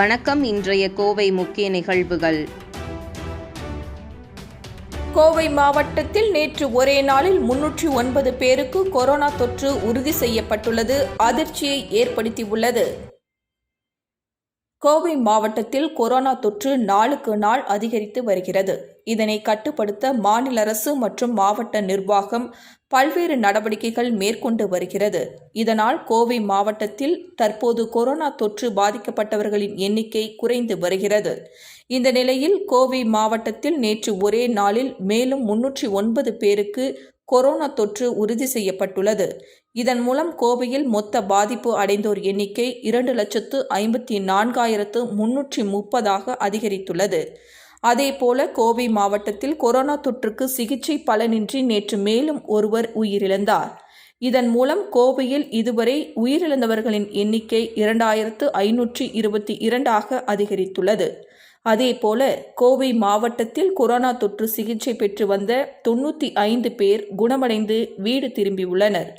வணக்கம் இன்றைய கோவை முக்கிய நிகழ்வுகள். கோவை மாவட்டத்தில் நேற்று ஒரே நாளில் முன்னூற்றி ஒன்பது பேருக்கு கொரோனா தொற்று உறுதி செய்யப்பட்டுள்ளது அதிர்ச்சியை ஏற்படுத்தியுள்ளது. கோவை மாவட்டத்தில் கொரோனா தொற்று நாளுக்கு நாள் அதிகரித்து வருகிறது. இதனை கட்டுப்படுத்த மாநில அரசு மற்றும் மாவட்ட நிர்வாகம் பல்வேறு நடவடிக்கைகள் மேற்கொண்டு வருகிறது. இதனால் கோவை மாவட்டத்தில் தற்போது கொரோனா தொற்று பாதிக்கப்பட்டவர்களின் எண்ணிக்கை குறைந்து வருகிறது. இந்த நிலையில் கோவை மாவட்டத்தில் நேற்று ஒரே நாளில் மேலும் முன்னூற்றி ஒன்பது பேருக்கு கொரோனா தொற்று உறுதி செய்யப்பட்டுள்ளது. இதன் மூலம் கோவையில் மொத்த பாதிப்பு அடைந்தோர் எண்ணிக்கை இரண்டு லட்சத்து ஐம்பத்தி நான்காயிரத்து முன்னூற்றி முப்பதாக அதிகரித்துள்ளது. அதேபோல கோவை மாவட்டத்தில் கொரோனா தொற்றுக்கு சிகிச்சை பலனின்றி நேற்று மேலும் ஒருவர் உயிரிழந்தார். இதன் மூலம் கோவையில் இதுவரை உயிரிழந்தவர்களின் எண்ணிக்கை இரண்டாயிரத்து ஐநூற்றி இருபத்தி இரண்டாக அதிகரித்துள்ளது. அதேபோல கோவை மாவட்டத்தில் கொரோனா தொற்று சிகிச்சை பெற்று வந்த தொண்ணூற்றி ஐந்து பேர் குணமடைந்து வீடு திரும்பியுள்ளனர்.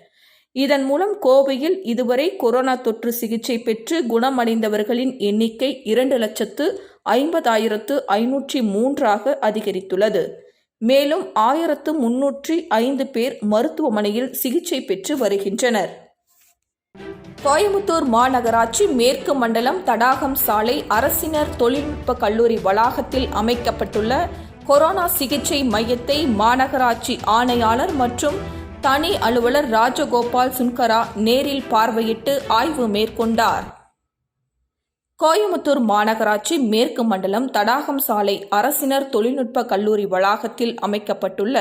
இதன் மூலம் கோவையில் இதுவரை கொரோனா தொற்று சிகிச்சை பெற்று குணமடைந்தவர்களின் எண்ணிக்கை இரண்டு லட்சத்து ஐம்பதாயிரத்து ஐநூற்றி மூன்றாக அதிகரித்துள்ளது. மேலும் ஆயிரத்து முன்னூற்றி ஐந்து பேர் மருத்துவமனையில் சிகிச்சை பெற்று வருகின்றனர். கோயம்புத்தூர் மாநகராட்சி மேற்கு மண்டலம் தடாகம் சாலை அரசினர் தொழில்நுட்ப கல்லூரி வளாகத்தில் அமைக்கப்பட்டுள்ள கொரோனா சிகிச்சை மையத்தை மாநகராட்சி ஆணையாளர் மற்றும் தனி அலுவலர் ராஜகோபால் சுன்கரா நேரில் பார்வையிட்டு ஆய்வு மேற்கொண்டார். கோயமுத்தூர் மாநகராட்சி மேற்கு மண்டலம் தடாகம் சாலை அரசினர் தொழில்நுட்ப கல்லூரி வளாகத்தில் அமைக்கப்பட்டுள்ள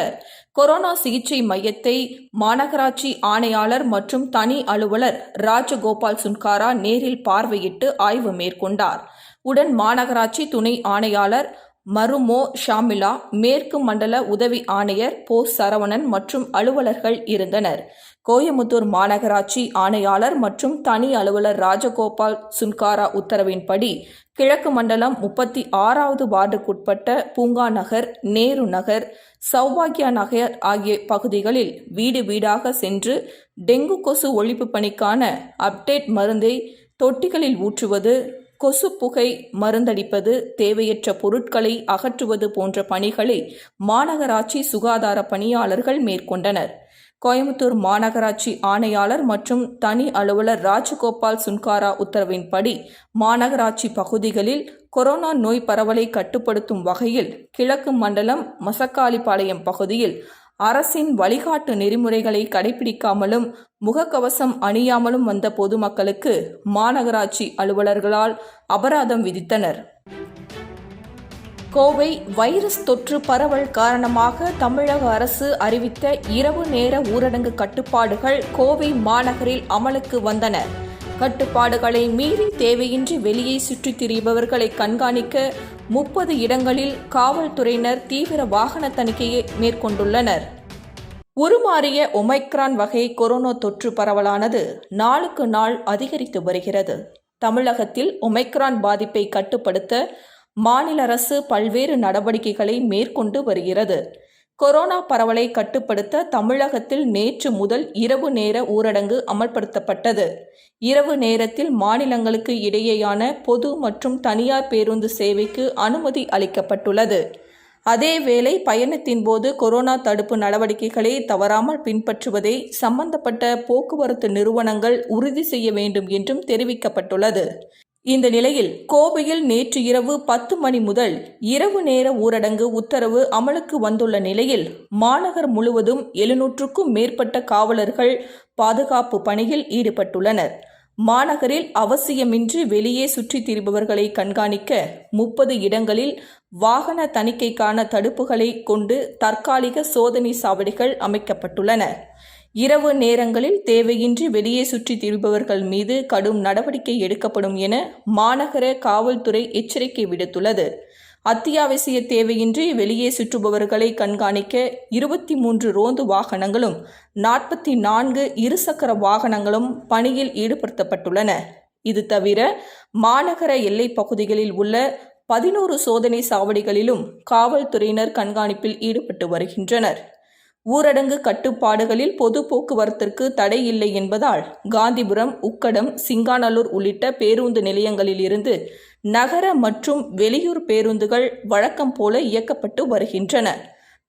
கொரோனா சிகிச்சை மையத்தை மாநகராட்சி ஆணையாளர் மற்றும் தனி அலுவலர் ராஜகோபால் சுன்காரா நேரில் பார்வையிட்டு ஆய்வு மேற்கொண்டார். உடன் மாநகராட்சி துணை ஆணையாளர் மருமோ ஷாமிலா மேற்கு மண்டல உதவி ஆணையர் போ சரவணன் மற்றும் அலுவலர்கள் இருந்தனர். கோயமுத்தூர் மாநகராட்சி ஆணையாளர் மற்றும் தனி அலுவலர் ராஜகோபால் சுன்காரா உத்தரவின்படி கிழக்கு மண்டலம் முப்பத்தி ஆறாவது வார்டுக்குட்பட்ட பூங்கா நகர் நேரு நகர் சௌபாகியா நகர் ஆகிய பகுதிகளில் வீடு வீடாக சென்று டெங்கு கொசு ஒழிப்பு பணிக்கான அப்டேட் மருந்தை தொட்டிகளில் ஊற்றுவது கொசு புகை மருந்தடிப்பது தேவையற்ற பொருட்களை அகற்றுவது போன்ற பணிகளை மாநகராட்சி சுகாதார பணியாளர்கள் மேற்கொண்டனர். கோயம்புத்தூர் மாநகராட்சி ஆணையாளர் மற்றும் தனி அலுவலர் ராஜகோபால் சுன்காரா உத்தரவின்படி மாநகராட்சி பகுதிகளில் கொரோனா நோய் பரவலை கட்டுப்படுத்தும் வகையில் கிழக்கு மண்டலம் மசக்காளிப்பாளையம் பகுதியில் அரசின் வழிகாட்டு நெறிமுறைகளை கடைபிடிக்காமலும் முகக்கவசம் அணியாமலும் வந்த பொதுமக்களுக்கு மாநகராட்சி அலுவலர்களால் அபராதம் விதித்தனர். கோவை வைரஸ் தொற்று பரவல் காரணமாக தமிழக அரசு அறிவித்த இரவு நேர ஊரடங்கு கட்டுப்பாடுகள் கோவை மாநகரில் அமலுக்கு வந்தன. கட்டுப்பாடுகளை மீறி தேவையின்றி வெளியே சுற்றித் திரிபவர்களை கண்காணிக்க முப்பது இடங்களில் காவல்துறையினர் தீவிர வாகன தணிக்கையை மேற்கொண்டுள்ளனர். உருமாறிய ஒமைக்ரான் வகை கொரோனா தொற்று பரவலானது நாளுக்கு நாள் அதிகரித்து வருகிறது. தமிழகத்தில் ஒமைக்ரான் பாதிப்பை கட்டுப்படுத்த மாநில அரசு பல்வேறு நடவடிக்கைகளை மேற்கொண்டு வருகிறது. கொரோனா பரவலை கட்டுப்படுத்த தமிழகத்தில் நேற்று முதல் இரவு நேர ஊரடங்கு அமல்படுத்தப்பட்டது. இரவு நேரத்தில் மாநிலங்களுக்கு இடையேயான பொது மற்றும் தனியார் பேருந்து சேவைக்கு அனுமதி அளிக்கப்பட்டுள்ளது. அதேவேளை பயணத்தின் போது கொரோனா தடுப்பு நடவடிக்கைகளை தவறாமல் பின்பற்றுவதை சம்பந்தப்பட்ட போக்குவரத்து நிறுவனங்கள் உறுதி செய்ய வேண்டும் என்றும் தெரிவிக்கப்பட்டுள்ளது. இந்த நிலையில் கோவையில் நேற்று இரவு பத்து மணி முதல் இரவு நேர ஊரடங்கு உத்தரவு அமலுக்கு வந்துள்ள நிலையில் மாநகர் முழுவதும் எழுநூற்றுக்கும் மேற்பட்ட காவலர்கள் பாதுகாப்பு பணியில் ஈடுபட்டுள்ளனர். மாநகரில் அவசியமின்றி வெளியே சுற்றித் திரிபவர்களை கண்காணிக்க முப்பது இடங்களில் வாகன தணிக்கைக்கான தடுப்புகளை கொண்டு தற்காலிக சோதனை சாவடிகள் அமைக்கப்பட்டுள்ளன. இரவு நேரங்களில் தேவையின்றி வெளியே சுற்றித் திரிபவர்கள் மீது கடும் நடவடிக்கை எடுக்கப்படும் என மாநகர காவல்துறை எச்சரிக்கை விடுத்துள்ளது. அத்தியாவசிய தேவையின்றி வெளியே சுற்றுபவர்களை கண்காணிக்க இருபத்தி மூன்று ரோந்து வாகனங்களும் நாற்பத்தி நான்கு இருசக்கர வாகனங்களும் பணியில் ஈடுபடுத்தப்பட்டுள்ளன. இது தவிர மாநகர எல்லைப் பகுதிகளில் உள்ள பதினோரு சோதனை சாவடிகளிலும் காவல்துறையினர் கண்காணிப்பில் ஈடுபட்டு வருகின்றனர். ஊரடங்கு கட்டுப்பாடுகளில் பொது போக்குவரத்திற்கு தடை இல்லை என்பதால் காந்திபுரம் உக்கடம் சிங்காநல்லூர் உள்ளிட்ட பேருந்து நிலையங்களில் இருந்து நகர மற்றும் வெளியூர் பேருந்துகள் வழக்கம் போல இயக்கப்பட்டு வருகின்றன.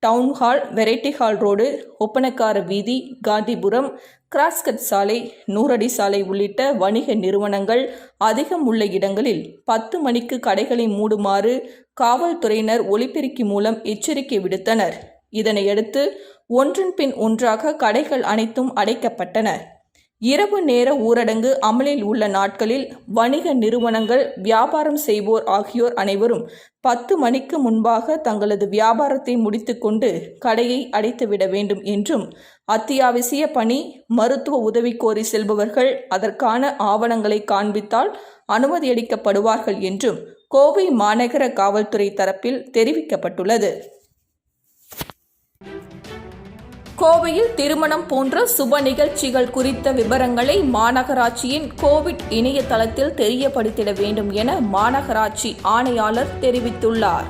Town hall variety hall road Oppanakara வீதி காந்திபுரம் கிராஸ்கட் சாலை நூறடி சாலை உள்ளிட்ட வணிக நிறுவனங்கள் அதிகம் உள்ள இடங்களில் பத்து மணிக்கு கடைகளை மூடுமாறு காவல்துறையினர் ஒலிபெருக்கி மூலம் எச்சரிக்கை விடுத்தனர். இதனையடுத்து ஒன்றன் பின் ஒன்றாக கடைகள் அனைத்தும் அடைக்கப்பட்டன. இரவு நேர ஊரடங்கு அமலில் உள்ள நாட்களில் வணிக நிறுவனங்கள் வியாபாரம் செய்வோர் ஆகியோர் அனைவரும் பத்து மணிக்கு முன்பாக தங்களது வியாபாரத்தை முடித்துக்கொண்டு கடையை அடைத்துவிட வேண்டும் என்றும் அத்தியாவசிய பணி மருத்துவ உதவி கோரி செல்பவர்கள் அதற்கான ஆவணங்களை காண்பித்தால் அனுமதியளிக்கப்படுவார்கள் என்றும் கோவை மாநகர காவல்துறை தரப்பில் தெரிவிக்கப்பட்டுள்ளது. கோவையில் திருமணம் போன்ற சுப நிகழ்ச்சிகள் குறித்த விவரங்களை மாநகராட்சியின் கோவிட் இணையதளத்தில் தெரியப்படுத்திட வேண்டும் என மாநகராட்சி ஆணையாளர் தெரிவித்துள்ளார்.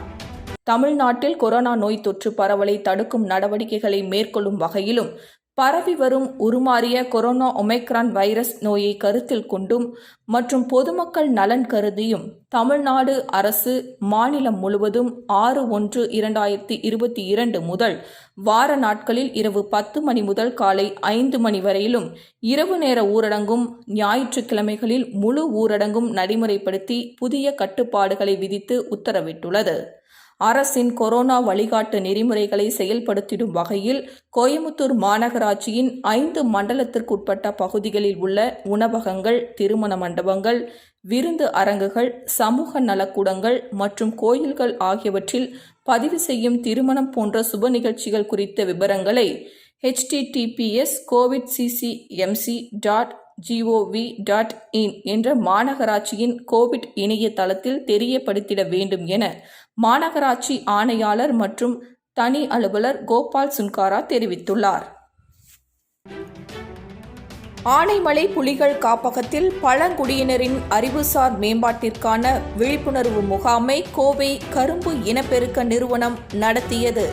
தமிழ்நாட்டில் கொரோனா நோய் தொற்று பரவலை தடுக்கும் நடவடிக்கைகளை மேற்கொள்ளும் வகையிலும் பரவி வரும் உருமாறிய கொரோனா ஒமைக்ரான் வைரஸ் நோயை கருத்தில் கொண்டும் மற்றும் பொதுமக்கள் நலன் கருதியும் தமிழ்நாடு அரசு மாநிலம் முழுவதும் ஆறு ஒன்று இரண்டாயிரத்தி இருபத்தி இரண்டு முதல் வார நாட்களில் இரவு பத்து மணி முதல் காலை ஐந்து மணி வரையிலும் இரவு நேர ஊரடங்கும் ஞாயிற்றுக்கிழமைகளில் முழு ஊரடங்கும் நடைமுறைப்படுத்தி புதிய கட்டுப்பாடுகளை விதித்து உத்தரவிட்டுள்ளது. அரசின் கொரோனா வழிகாட்டு நெறிமுறைகளை செயல்படுத்திடும் வகையில் கோயமுத்தூர் மாநகராட்சியின் ஐந்து மண்டலத்திற்குட்பட்ட பகுதிகளில் உள்ள உணவகங்கள் திருமண மண்டபங்கள் விருந்து அரங்குகள் சமூக நலக்கூடங்கள் மற்றும் கோயில்கள் ஆகியவற்றில் பதிவு செய்யும் திருமணம் போன்ற சுப நிகழ்ச்சிகள் குறித்த விவரங்களை HTTPS covid CCMC dot GOV dot in என்ற மாநகராட்சியின் கோவிட் இணையதளத்தில் தெரியப்படுத்திட வேண்டும் என மாநகராட்சி ஆணையாளர் மற்றும் தனி அலுவலர் கோபால் சுன்காரா தெரிவித்துள்ளார். ஆனைமலை புலிகள் காப்பகத்தில் பழங்குடியினரின் அறிவுசார் மேம்பாட்டிற்கான விழிப்புணர்வு முகாமை கோவை கரும்பு இனப்பெருக்க நிறுவனம் நடத்தியது.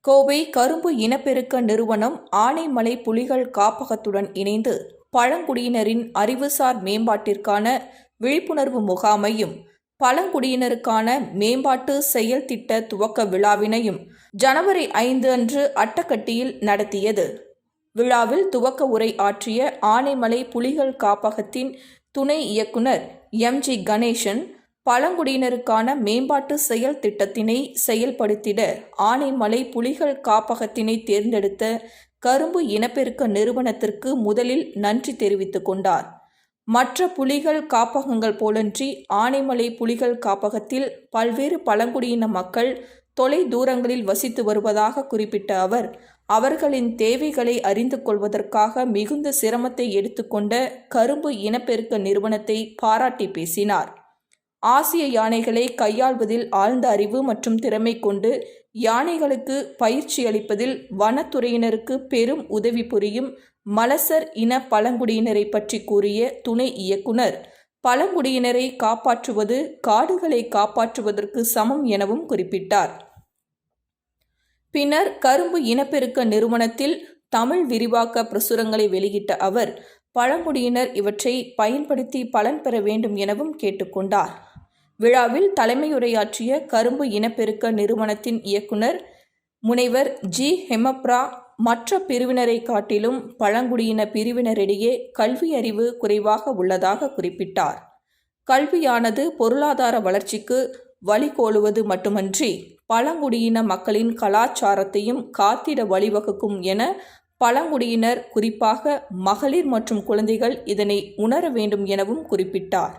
கோவை கரும்பு இனப்பெருக்க நிறுவனம் ஆனைமலை புலிகள் காப்பகத்துடன் இணைந்து பழங்குடியினரின் அறிவுசார் மேம்பாட்டிற்கான விழிப்புணர்வு முகாமையும் பழங்குடியினருக்கான மேம்பாட்டு செயல் திட்ட துவக்க விழாவினையும் ஜனவரி ஐந்து அன்று அட்டக்கட்டியில் நடத்தியது. விழாவில் துவக்க உரை ஆற்றிய ஆனைமலை புலிகள் காப்பகத்தின் துணை இயக்குனர் எம். ஜி. கணேசன் பழங்குடியினருக்கான மேம்பாட்டு செயல் திட்டத்தினை செயல்படுத்திட ஆனைமலை புலிகள் காப்பகத்தினை தேர்ந்தெடுத்த கரும்பு இனப்பெருக்க நிறுவனத்திற்கு முதலில் நன்றி தெரிவித்துக் கொண்டார். மற்ற புலிகள் காப்பகங்கள் போலன்றி ஆனைமலை புலிகள் காப்பகத்தில் பல்வேறு பழங்குடியின மக்கள் தொலை தூரங்களில் வசித்து வருவதாக குறிப்பிட்ட அவர் அவர்களின் தேவைகளை அறிந்து கொள்வதற்காக மிகுந்த சிரமத்தை எடுத்துக்கொண்ட கரும்பு இனப்பெருக்க நிறுவனத்தை பாராட்டி பேசினார். ஆசிய யானைகளை கையாள்வதில் ஆழ்ந்த அறிவு மற்றும் திறமை கொண்டு யானைகளுக்கு பயிற்சி அளிப்பதில் வனத்துறையினருக்கு பெரும் உதவி புரியும் மலசர் இன பழங்குடியினரை பற்றி கூறிய துணை இயக்குனர் பழங்குடியினரை காப்பாற்றுவது காடுகளை காப்பாற்றுவதற்கு சமம் எனவும் குறிப்பிட்டார். பின்னர் கரும்பு இனப்பெருக்க நிறுவனத்தில் தமிழ் விரிவாக்க பிரசுரங்களை வெளியிட்ட அவர் பழங்குடியினர் இவற்றை பயன்படுத்தி பலன் பெற வேண்டும் எனவும் கேட்டுக்கொண்டார். விழாவில் தலைமையுரையாற்றிய கரும்பு இனப்பெருக்க நிறுவனத்தின் இயக்குனர் முனைவர் ஜி. ஹெமப்ரா மற்ற பிரிவினரை காட்டிலும் பழங்குடியின பிரிவினரிடையே கல்வி அறிவு குறைவாக உள்ளதாக குறிப்பிட்டார். கல்வியானது பொருளாதார வளர்ச்சிக்கு வழிகோலுவது மட்டுமன்றி பழங்குடியின மக்களின் கலாச்சாரத்தையும் காத்திட வழிவகுக்கும் என பழங்குடியினர் குறிப்பாக மகளிர் மற்றும் குழந்தைகள் இதனை உணர வேண்டும் எனவும் குறிப்பிட்டார்.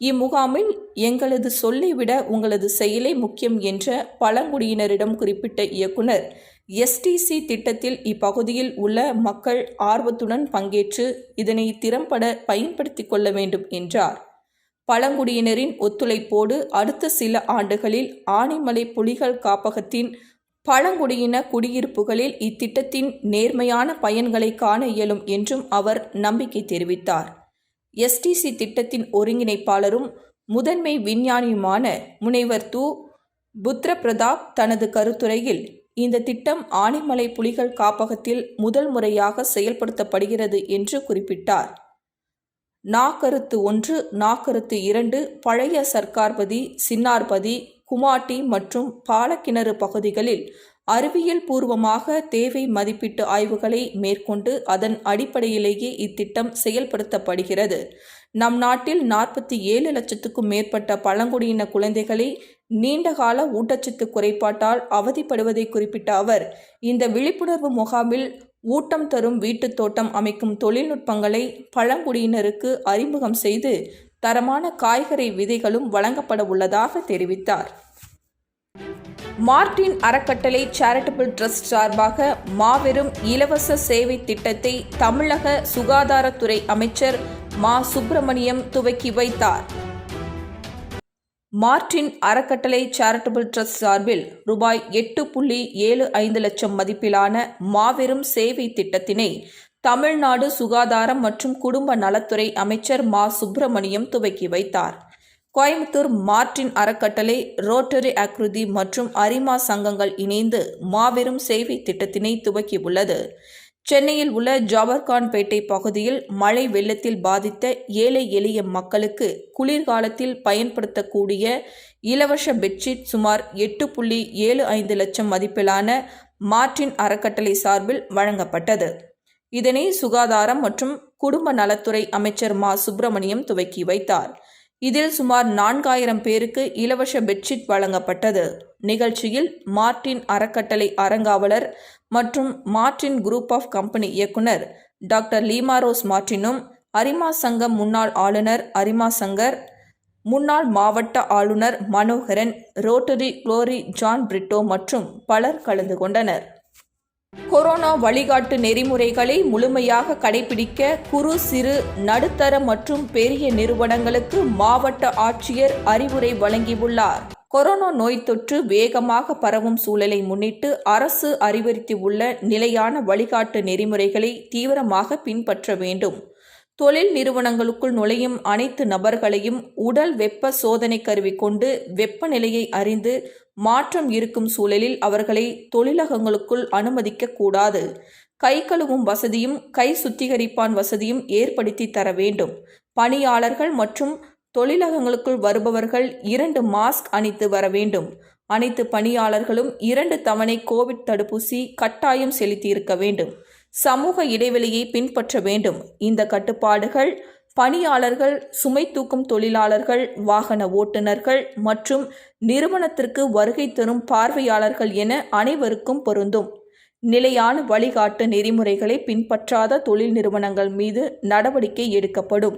இம்முகாமில் எங்களது சொல்லை விட உங்களது செயலே முக்கியம் என்ற பழங்குடியினரிடம் குறிப்பிட்ட இயக்குனர் எஸ்டிசி திட்டத்தில் இப்பகுதியில் உள்ள மக்கள் ஆர்வத்துடன் பங்கேற்று இதனை திறம்பட பயன்படுத்தி கொள்ள வேண்டும் என்றார். பழங்குடியினரின் ஒத்துழைப்போடு அடுத்த சில ஆண்டுகளில் ஆனைமலை புலிகள் காப்பகத்தின் பழங்குடியின குடியிருப்புகளில் இத்திட்டத்தின் நேர்மையான பயன்களை காண இயலும் என்றும் அவர் நம்பிக்கை தெரிவித்தார். எஸ்டிசி திட்டத்தின் ஒருங்கிணைப்பாளரும் முதன்மை விஞ்ஞானியுமான முனைவர் து. புத்ர பிரதாப் தனது கருத்துரையில் இந்த திட்டம் ஆனைமலை புலிகள் காப்பகத்தில் முதல் முறையாக செயல்படுத்தப்படுகிறது என்று குறிப்பிட்டார். நாக்கருத்து ஒன்று நாக்கருத்து இரண்டு பழைய சர்க்கார்பதி சின்னார்பதி குமாட்டி மற்றும் பாலக்கிணறு பகுதிகளில் அறிவியல் பூர்வமாக தேவை மதிப்பீட்டு ஆய்வுகளை மேற்கொண்டு அதன் அடிப்படையிலேயே இத்திட்டம் செயல்படுத்தப்படுகிறது. நம் நாட்டில் நாற்பத்தி ஏழு லட்சத்துக்கும் மேற்பட்ட பழங்குடியின குழந்தைகளை நீண்டகால ஊட்டச்சத்து குறைபாட்டால் அவதிப்படுவதை குறிப்பிட்ட அவர் இந்த விழிப்புணர்வு முகாமில் ஊட்டம் தரும் வீட்டுத் தோட்டம் அமைக்கும் தொழில்நுட்பங்களை பழங்குடியினருக்கு அறிமுகம் செய்து தரமான காய்கறி விதைகளும் வழங்கப்பட உள்ளதாக தெரிவித்தார். மார்டின் அறக்கட்டளை சேரிட்டபிள் ட்ரஸ்ட் சார்பாக மாபெரும் இலவச சேவை திட்டத்தை தமிழக சுகாதாரத்துறை அமைச்சர் மா சுப்பிரமணியம் துவக்கி வைத்தார். மார்டின் அறக்கட்டளை சேரிட்டபிள் ட்ரஸ்ட் சார்பில் ரூபாய் எட்டு புள்ளி ஏழு ஐந்து லட்சம் மதிப்பிலான மாபெரும் சேவை திட்டத்தினை தமிழ்நாடு சுகாதாரம் மற்றும் குடும்ப நலத்துறை அமைச்சர் மா சுப்பிரமணியம் துவக்கி வைத்தார். கோயம்புத்தூர் மார்டின் அறக்கட்டளை ரோட்டரி அக்ருதி மற்றும் அரிமா சங்கங்கள் இணைந்து மாபெரும் சேவை திட்டத்தினை துவக்கியுள்ளது. சென்னையில் உள்ள ஜவஹர்கான்பேட்டை பகுதியில் மழை வெள்ளத்தில் பாதித்த ஏழை எளிய மக்களுக்கு குளிர்காலத்தில் பயன்படுத்தக்கூடிய இலவச பெட்ஷீட் சுமார் எட்டு புள்ளி ஏழு ஐந்து லட்சம் மதிப்பிலான மார்டின் அறக்கட்டளை சார்பில் வழங்கப்பட்டது. இதனை சுகாதாரம் மற்றும் குடும்ப நலத்துறை அமைச்சர் மா. சுப்பிரமணியம் துவக்கி வைத்தார். இதில் சுமார் நான்காயிரம் பேருக்கு இலவச பெட்ஷீட் வழங்கப்பட்டது. நிகழ்ச்சியில் மார்டின் அறக்கட்டளை அறங்காவலர் மற்றும் மார்டின் குரூப் ஆஃப் கம்பெனி இயக்குனர் டாக்டர் லீமாரோஸ் மார்டினும் அரிமா சங்கம் முன்னாள் ஆளுநர் அரிமா சங்கர் முன்னாள் மாவட்ட ஆளுநர் Manoharan rotary glory John Britto மற்றும் பலர் கலந்து கொண்டனர். கொரோனா வழிகாட்டு நெறிமுறைகளை முழுமையாக கடைபிடிக்க குறு சிறு நடுத்தர மற்றும் பெரிய நிறுவனங்களுக்கு மாவட்ட ஆட்சியர் அறிவுரை வழங்கியுள்ளார். கொரோனா நோய் தொற்று வேகமாக பரவும் சூழலை முன்னிட்டு அரசு அறிவுறுத்தியுள்ள நிலையான வழிகாட்டு நெறிமுறைகளை தீவிரமாக பின்பற்ற வேண்டும். தொழில் நிறுவனங்களுக்குள் நுழையும் அனைத்து நபர்களையும் உடல் வெப்ப சோதனை கருவி கொண்டு வெப்பநிலையை அறிந்து மாற்றம் இருக்கும் சூழலில் அவர்களை தொழிலகங்களுக்குள் அனுமதிக்க கூடாது. கை கழுவும் வசதியும் கை சுத்திகரிப்பான் வசதியும் ஏற்படுத்தி தர வேண்டும். பணியாளர்கள் மற்றும் தொழிலகங்களுக்குள் வருபவர்கள் இரண்டு மாஸ்க் அணித்து வர வேண்டும். அனைத்து பணியாளர்களும் இரண்டு தவணை கோவிட் தடுப்பூசி கட்டாயம் செலுத்தியிருக்க வேண்டும். சமூக இடைவெளியை பின்பற்ற வேண்டும். இந்த கட்டுப்பாடுகள் பணியாளர்கள் சுமை தூக்கும் தொழிலாளர்கள் வாகன ஓட்டுநர்கள் மற்றும் நிறுவனத்திற்கு வருகை தரும் பார்வையாளர்கள் என அனைவருக்கும் பொருந்தும். நிலையான வழிகாட்டு நெறிமுறைகளை பின்பற்றாத தொழில் நிறுவனங்கள் மீது நடவடிக்கை எடுக்கப்படும்.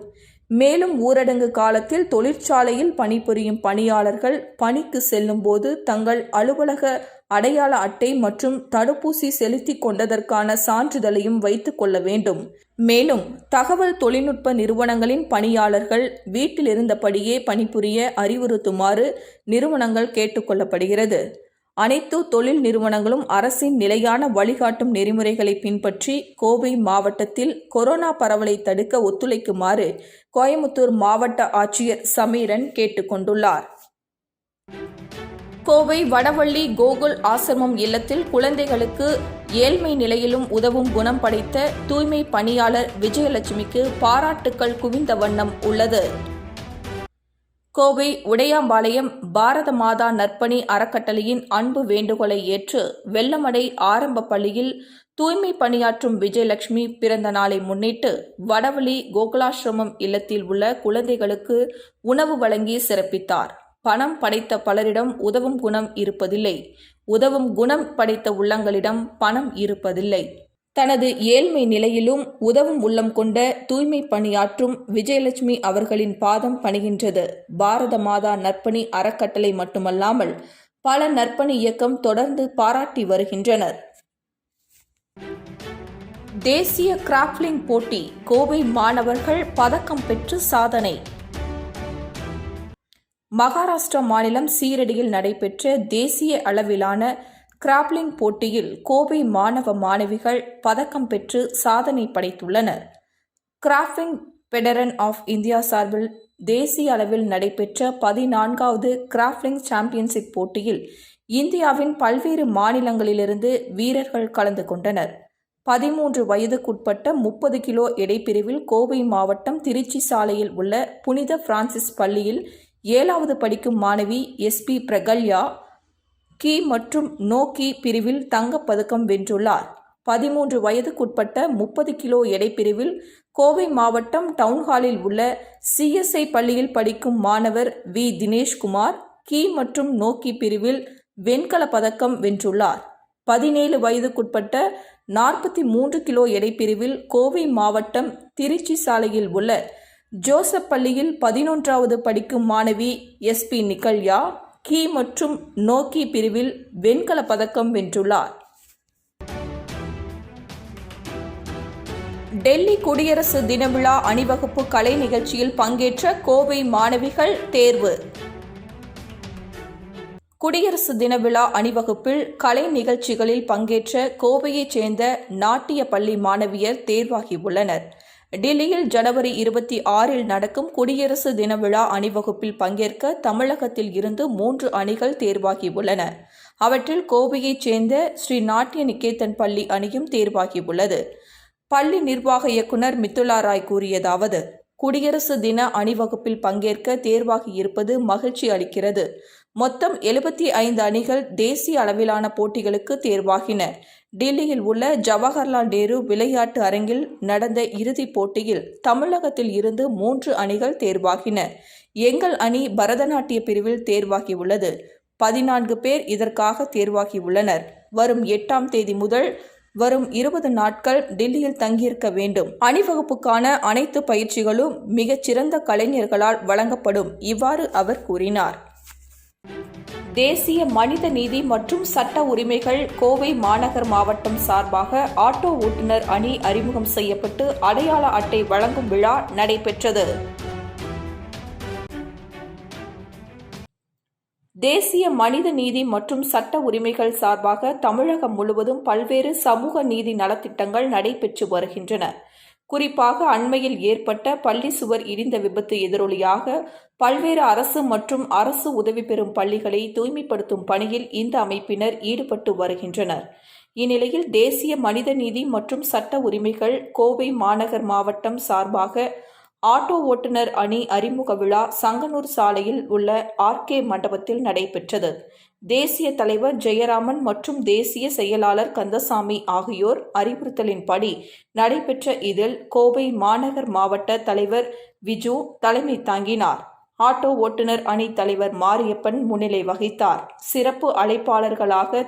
மேலும் ஊரடங்கு காலத்தில் தொழிற்சாலையில் பணிபுரியும் பணியாளர்கள் பணிக்கு செல்லும்போது தங்கள் அலுவலக அடையாள அட்டை மற்றும் தடுப்பூசி செலுத்தி கொண்டதற்கான சான்றிதழையும் வைத்துக் கொள்ள வேண்டும். மேலும் தகவல் தொழில்நுட்ப நிறுவனங்களின் பணியாளர்கள் வீட்டில் இருந்தபடியே பணிபுரிய அறிவுறுத்துமாறு நிறுவனங்கள் கேட்டுக்கொள்ளப்படுகிறது அனைத்து தொழில் நிறுவனங்களும் அரசின் நிலையான வழிகாட்டும் நெறிமுறைகளை பின்பற்றி கோவை மாவட்டத்தில் கொரோனா பரவலை தடுக்க ஒத்துழைக்குமாறு கோயமுத்தூர் மாவட்ட ஆட்சியர் சமீரன் கேட்டுக்கொண்டுள்ளார் கோவை வடவள்ளி கோகுல் ஆசிரமம் இல்லத்தில் குழந்தைகளுக்கு ஏழ்மை நிலையிலும் உதவும் குணம் படைத்த தூய்மை பணியாளர் விஜயலட்சுமிக்கு பாராட்டுக்கள் குவிந்த வண்ணம் உள்ளது. கோவை உடையாம்பாளையம் பாரத மாதா நற்பணி அறக்கட்டளையின் அன்பு வேண்டுகோளை ஏற்று வெள்ளமடை ஆரம்ப பள்ளியில் தூய்மை பணியாற்றும் விஜயலட்சுமி பிறந்த நாளை முன்னிட்டு வடவழி கோகுலாசிரமம் இல்லத்தில் உள்ள குழந்தைகளுக்கு உணவு வழங்கி சிறப்பித்தார். பணம் படைத்த பலரிடம் உதவும் குணம் இருப்பதில்லை. உதவும் குணம் படைத்த உள்ளங்களிடம் பணம் இருப்பதில்லை. தனது ஏழ்மை நிலையிலும் உதவும் உள்ளம் கொண்ட தூய்மை பணியாற்றும் விஜயலட்சுமி அவர்களின் பாதம் பணிகின்றது. பாரத மாதா நற்பணி அறக்கட்டளை மட்டுமல்லாமல் பல நற்பணி இயக்கம் தொடர்ந்து பாராட்டி வருகின்றனர். தேசிய கிராப்லிங் போட்டி கோவை மாணவர்கள் பதக்கம் பெற்று சாதனை மகாராஷ்டிரா மாநிலம் சீரடியில் நடைபெற்ற தேசிய அளவிலான கிராப்லிங் போட்டியில் கோவை மாணவ மாணவிகள் பதக்கம் பெற்று சாதனை படைத்துள்ளனர். கிராப்லிங் பெடரன் ஆஃப் இந்தியா சார்பில் தேசிய அளவில் நடைபெற்ற பதினான்காவது கிராஃப்லிங் சாம்பியன்ஷிப் போட்டியில் இந்தியாவின் பல்வேறு மாநிலங்களிலிருந்து வீரர்கள் கலந்து கொண்டனர். பதிமூன்று வயதுக்குட்பட்ட முப்பது கிலோ எடைப்பிரிவில் கோவை மாவட்டம் திருச்சி சாலையில் உள்ள புனித பிரான்சிஸ் பள்ளியில் ஏழாவது படிக்கும் மாணவி எஸ்பி பிரகல்யா கி மற்றும் நோ கி பிரிவில் தங்கப் பதக்கம் வென்றுள்ளார். பதிமூன்று வயதுக்குட்பட்ட முப்பது கிலோ எடைப்பிரிவில் கோவை மாவட்டம் டவுன்ஹாலில் உள்ள சிஎஸ்ஐ பள்ளியில் படிக்கும் மாணவர் வி. தினேஷ்குமார் கி மற்றும் நோக்கி பிரிவில் வெண்கலப் பதக்கம் வென்றுள்ளார். பதினேழு வயதுக்குட்பட்ட நாற்பத்தி மூன்று கிலோ எடைப்பிரிவில் கோவை மாவட்டம் திருச்சி சாலையில் உள்ள ஜோசப் பள்ளியில் பதினொன்றாவது படிக்கும் மாணவி எஸ்பி நிகல்யா கி மற்றும் நோக்கி பிரிவில் வெண்கலப் பதக்கம் வென்றுள்ளார். டெல்லி குடியரசு தின விழா அணிவகுப்பு கலை நிகழ்ச்சியில் பங்கேற்ற கோவை மாணவிகள் தேர்வு. குடியரசு தின விழா அணிவகுப்பில் கலை நிகழ்ச்சிகளில் பங்கேற்ற கோவையைச் சேர்ந்த நாட்டிய பள்ளி மாணவியர் தேர்வாகியுள்ளனர் டெல்லியில் ஜனவரி இருபத்தி ஆறில் நடக்கும் குடியரசு தின விழா அணிவகுப்பில் பங்கேற்க தமிழகத்தில் இருந்து மூன்று அணிகள் தேர்வாகியுள்ளன. அவற்றில் கோவையைச் சேர்ந்த ஸ்ரீ நாட்டிய நிகேதன் பள்ளி அணியும் தேர்வாகியுள்ளது. பள்ளி நிர்வாக இயக்குனர் மித்துலா ராய் கூறியதாவது குடியரசு தின அணிவகுப்பில் பங்கேற்க தேர்வாகி இருப்பது மகிழ்ச்சி அளிக்கிறது. மொத்தம் எழுபத்தி ஐந்து அணிகள் தேசிய அளவிலான போட்டிகளுக்கு தேர்வாகின. டெல்லியில் உள்ள ஜவஹர்லால் நேரு விளையாட்டு அரங்கில் நடந்த இறுதிப் போட்டியில் தமிழகத்தில் இருந்து மூன்று அணிகள் தேர்வாகின. எங்கள் அணி பரதநாட்டிய பிரிவில் தேர்வாகியுள்ளது. பதினான்கு பேர் இதற்காக தேர்வாகியுள்ளனர். வரும் எட்டாம் தேதி முதல் வரும் இருபது நாட்கள் டெல்லியில் தங்கியிருக்க வேண்டும். அணிவகுப்புக்கான அனைத்து பயிற்சிகளும் மிகச்சிறந்த கலைஞர்களால் வழங்கப்படும் இவ்வாறு அவர் கூறினார். தேசிய மனித நீதி மற்றும் சட்ட உரிமைகள் கோவை மாநகர் மாவட்டம் சார்பாக ஆட்டோ ஓட்டுநர் அணி அறிமுகம் செய்யப்பட்டு அடையாள அட்டை வழங்கும் விழா நடைபெற்றது. தேசிய மனித நீதி மற்றும் சட்ட உரிமைகள் சார்பாக தமிழகம் முழுவதும் பல்வேறு சமூக நீதி நலத்திட்டங்கள் நடைபெற்று வருகின்றன. குறிப்பாக அண்மையில் ஏற்பட்ட பள்ளி சுவர் இடிந்த விபத்து எதிரொலியாக பல்வேறு அரசு மற்றும் அரசு உதவி பெறும் பள்ளிகளை தூய்மைப்படுத்தும் பணியில் இந்த அமைப்பினர் ஈடுபட்டு வருகின்றனர். இந்நிலையில் தேசிய மனித நீதி மற்றும் சட்ட உரிமைகள் கோவை மாநகர் மாவட்டம் சார்பாக ஆட்டோ ஓட்டுநர் அணி அறிமுக விழா சங்கனூர் சாலையில் உள்ள ஆர்கே மண்டபத்தில் நடைபெற்றது. தேசிய தலைவர் ஜெயராமன் மற்றும் தேசிய செயலாளர் கந்தசாமி ஆகியோர் அறிவுறுத்தலின்படி நடைபெற்ற இதில் கோவை மாநகர் மாவட்ட தலைவர் விஜு தலைமை தாங்கினார். ஆட்டோ ஓட்டுநர் அணி தலைவர் மாரியப்பன் முன்னிலை வகித்தார். சிறப்பு அழைப்பாளர்களாக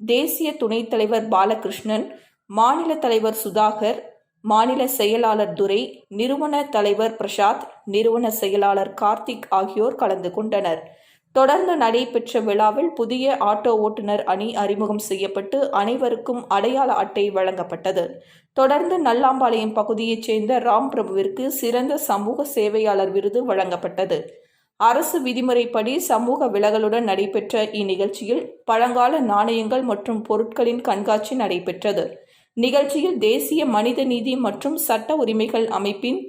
தேசிய துணைத் தலைவர் பாலகிருஷ்ணன் மாநில தலைவர் சுதாகர் மாநில செயலாளர் துரை நிறுவன தலைவர் பிரசாத் நிறுவன செயலாளர் கார்த்திக் ஆகியோர் கலந்து கொண்டனர். தொடர்ந்து நடைபெற்ற விழாவில் புதிய ஆட்டோ ஓட்டுநர் அணி அறிமுகம் செய்யப்பட்டு அனைவருக்கும் அடையாள அட்டை வழங்கப்பட்டது. தொடர்ந்து நல்லாம்பாளையம் பகுதியைச் சேர்ந்த ராம் பிரபுவிற்கு சிறந்த சமூக சேவையாளர் விருது வழங்கப்பட்டது. அரசு விதிமுறைப்படி சமூக விலகலுடன் நடைபெற்ற இந்நிகழ்ச்சியில் பழங்கால நாணயங்கள் மற்றும் பொருட்களின் கண்காட்சி நடைபெற்றது. நிகழ்ச்சியில் தேசிய மனித நீதி மற்றும் சட்ட உரிமைகள் அமைப்பின்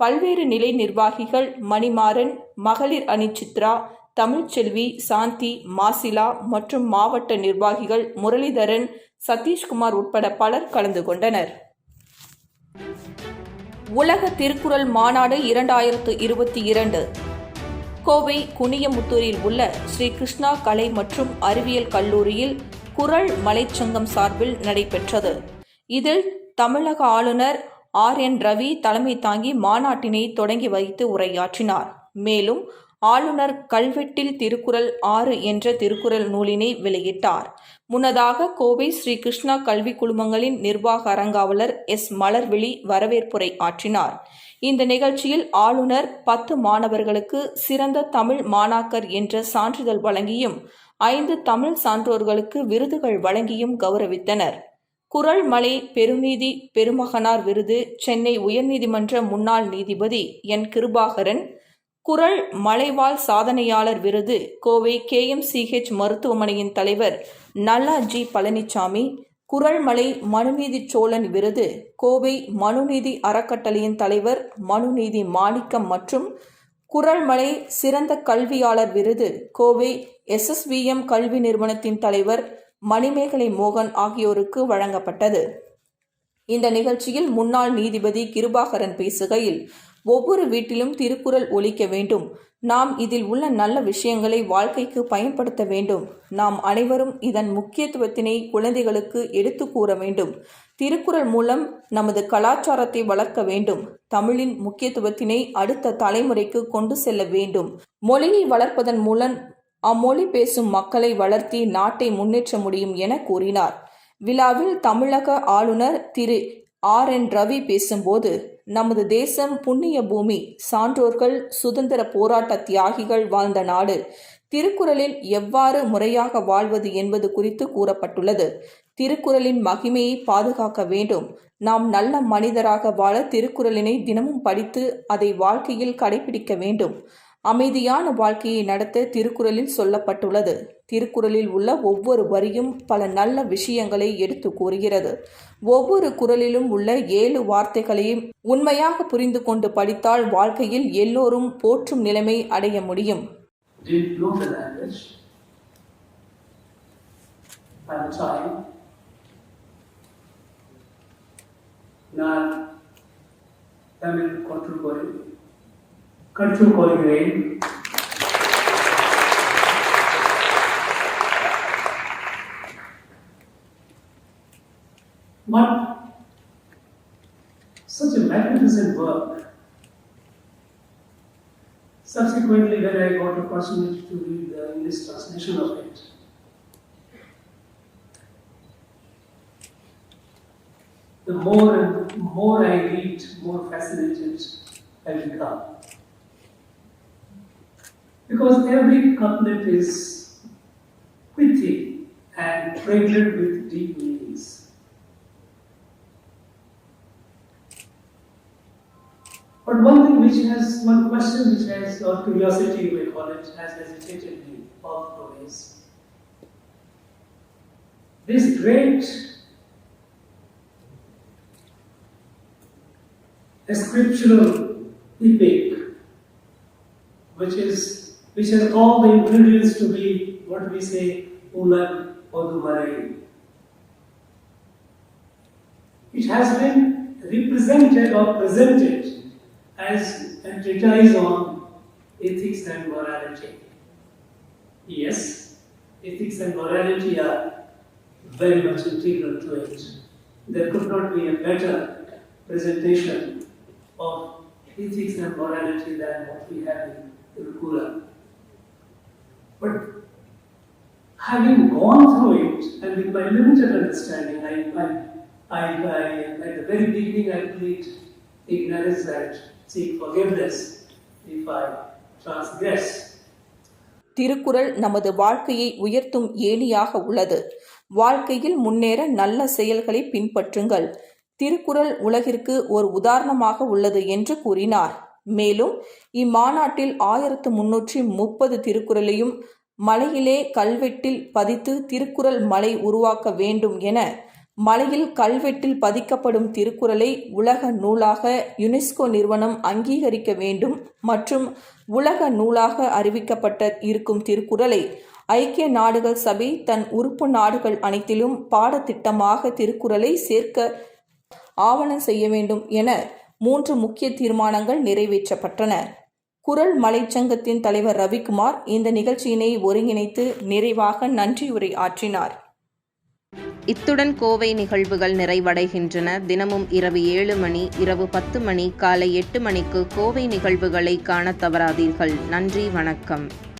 பல்வேறு நிலை நிர்வாகிகள் மணிமாறன் மகளிர் அணி சித்ரா தமிழ்ச்செல்வி சாந்தி மாசிலா மற்றும் மாவட்ட நிர்வாகிகள் முரளிதரன் சதீஷ்குமார் உட்பட பலர் கலந்து கொண்டனர். உலக திருக்குறள் மாநாடு இரண்டாயிரத்து இருபத்தி இரண்டு. கோவை குனியமுத்தூரில் உள்ள ஸ்ரீ கிருஷ்ணா கலை மற்றும் அறிவியல் கல்லூரியில் குறள் மலைச்சங்கம் சார்பில் நடைபெற்றது. இதில் தமிழக ஆளுநர் ஆர் என் ரவி தலைமை தாங்கி மாநாட்டினை தொடங்கி வைத்து உரையாற்றினார். மேலும் ஆளுநர் கல்வெட்டில் திருக்குறள் ஆறு என்ற திருக்குறள் நூலினை வெளியிட்டார். முன்னதாக கோவை ஸ்ரீ கிருஷ்ணா கல்வி குழுமங்களின் நிர்வாக அரங்காவலர் எஸ். மலர்விழி வரவேற்புரை ஆற்றினார். இந்த நிகழ்ச்சியில் ஆளுநர் பத்து மாணவர்களுக்கு சிறந்த தமிழ் மாணாக்கர் என்ற சான்றிதழ் வழங்கியும் ஐந்து தமிழ் சான்றோர்களுக்கு விருதுகள் வழங்கியும் கௌரவித்தனர். குரல்மலை பெருநீதி பெருமகனார் விருது சென்னை உயர்நீதிமன்ற முன்னாள் நீதிபதி என். கிருபாகரன் குரல் மலைவாழ் சாதனையாளர் விருது. கோவை கேஎம்சிஹெச் மருத்துவமனையின் தலைவர் நல்லா ஜி பழனிசாமி குரல்மலை மனுநீதி சோழன் விருது. கோவை மனுநீதி அறக்கட்டளையின் தலைவர் மனுநீதி மாணிக்கம் மற்றும் குரல்மலை சிறந்த கல்வியாளர் விருது. கோவை எஸ்எஸ்விஎம் கல்வி நிறுவனத்தின் தலைவர் மணிமேகலை மோகன் ஆகியோருக்கு வழங்கப்பட்டது. இந்த நிகழ்ச்சியில் முன்னாள் நீதிபதி கிருபாகரன் பேசுகையில் ஒவ்வொரு வீட்டிலும் திருக்குறள் ஒழிக்க வேண்டும். நாம் இதில் உள்ள நல்ல விஷயங்களை வாழ்க்கைக்கு பயன்படுத்த வேண்டும். நாம் அனைவரும் இதன் முக்கியத்துவத்தினை குழந்தைகளுக்கு எடுத்து கூற வேண்டும். திருக்குறள் மூலம் நமது கலாச்சாரத்தை வளர்க்க வேண்டும். தமிழின் முக்கியத்துவத்தினை அடுத்த தலைமுறைக்கு கொண்டு செல்ல வேண்டும். மொழியை வளர்ப்பதன் மூலம் அம்மொழி பேசும் மக்களை வளர்த்தி நாட்டை முன்னேற்ற முடியும் என கூறினார். விழாவில் தமிழக ஆளுநர் திரு ஆர் என் ரவி பேசும்போது நமது தேசம் புண்ணிய பூமி சான்றோர்கள் சுதந்திர போராட்ட தியாகிகள் வாழ்ந்த நாடு. திருக்குறளில் எவ்வாறு முறையாக வாழ்வது என்பது குறித்து கூறப்பட்டுள்ளது. திருக்குறளின் மகிமையை பாதுகாக்க வேண்டும். நாம் நல்ல மனிதராக வாழ திருக்குறளினை தினமும் படித்து அதை வாழ்க்கையில் கடைபிடிக்க வேண்டும். அமைதியான வாழ்க்கையை நடத்த திருக்குறளில் சொல்லப்பட்டுள்ளது. திருக்குறளில் உள்ள ஒவ்வொரு வரியும் பல நல்ல விஷயங்களை எடுத்து கூறுகிறது. ஒவ்வொரு குரலிலும் உள்ள ஏழு வார்த்தைகளையும் உண்மையாக புரிந்து கொண்டு படித்தால் வாழ்க்கையில் எல்லோரும் போற்றும் நிலைமை அடைய முடியும். நான் தமிழ் கற்றுக்கொள் கற்றுக்கொள்கிறேன். Magnificent work Subsequently, when I got opportunity to read the English translation of it, the more and more I read, more fascinated I become. Because every couplet is witty and pregnant with deep meanings. But one thing which has, one question which has, or curiosity you may call it, has hesitated me all through is this great scriptural epic, which is which has all the ingredients to be what we say ulag odumarai. It has been represented or presented as a treatise on ethics and morality. Yes, ethics and morality are very much integral to it. There could not be a better presentation of ethics and morality than what we have in Tirukura. But having gone through it and with my limited understanding, I, I, I, I at the very beginning I plead ignorance and seek forgiveness if I transgress. Thirukkural நமது வாழ்க்கையை உயர்த்தும் ஏணியாக உள்ளது. வாழ்க்கையில் முன்னேற நல்ல செயல்களை பின்பற்றுங்கள். திருக்குறள் உலகிற்கு ஒரு உதாரணமாக உள்ளது என்று கூறினார். மேலும் இம்மாநாட்டில் ஆயிரத்து முன்னூற்றி முப்பது திருக்குறளையும் மலையிலே கல்வெட்டில் பதித்து திருக்குறள் மலை உருவாக்க வேண்டும் என மலையில் கல்வெட்டில் பதிக்கப்படும் திருக்குறளை உலக நூலாக யுனெஸ்கோ நிறுவனம் அங்கீகரிக்க வேண்டும் மற்றும் உலக நூலாக அறிவிக்கப்பட்ட இருக்கும் திருக்குறளை ஐக்கிய நாடுகள் சபை தன் உறுப்பு நாடுகள் அனைத்திலும் பாடத்திட்டமாக திருக்குறளை சேர்க்க ஆவணம் செய்ய வேண்டும் என மூன்று முக்கிய தீர்மானங்கள் நிறைவேற்றப்பட்டன. குரல் மலைச்சங்கத்தின் தலைவர் ரவிக்குமார் இந்த நிகழ்ச்சியினை ஒருங்கிணைத்து நிறைவாக நன்றியுரை ஆற்றினார். இத்துடன் கோவை நிகழ்வுகள் நிறைவடைகின்றன. தினமும் இரவு ஏழு மணி இரவு பத்து மணி காலை எட்டு மணிக்கு கோவை நிகழ்வுகளை காணத் தவறாதீர்கள். நன்றி வணக்கம்.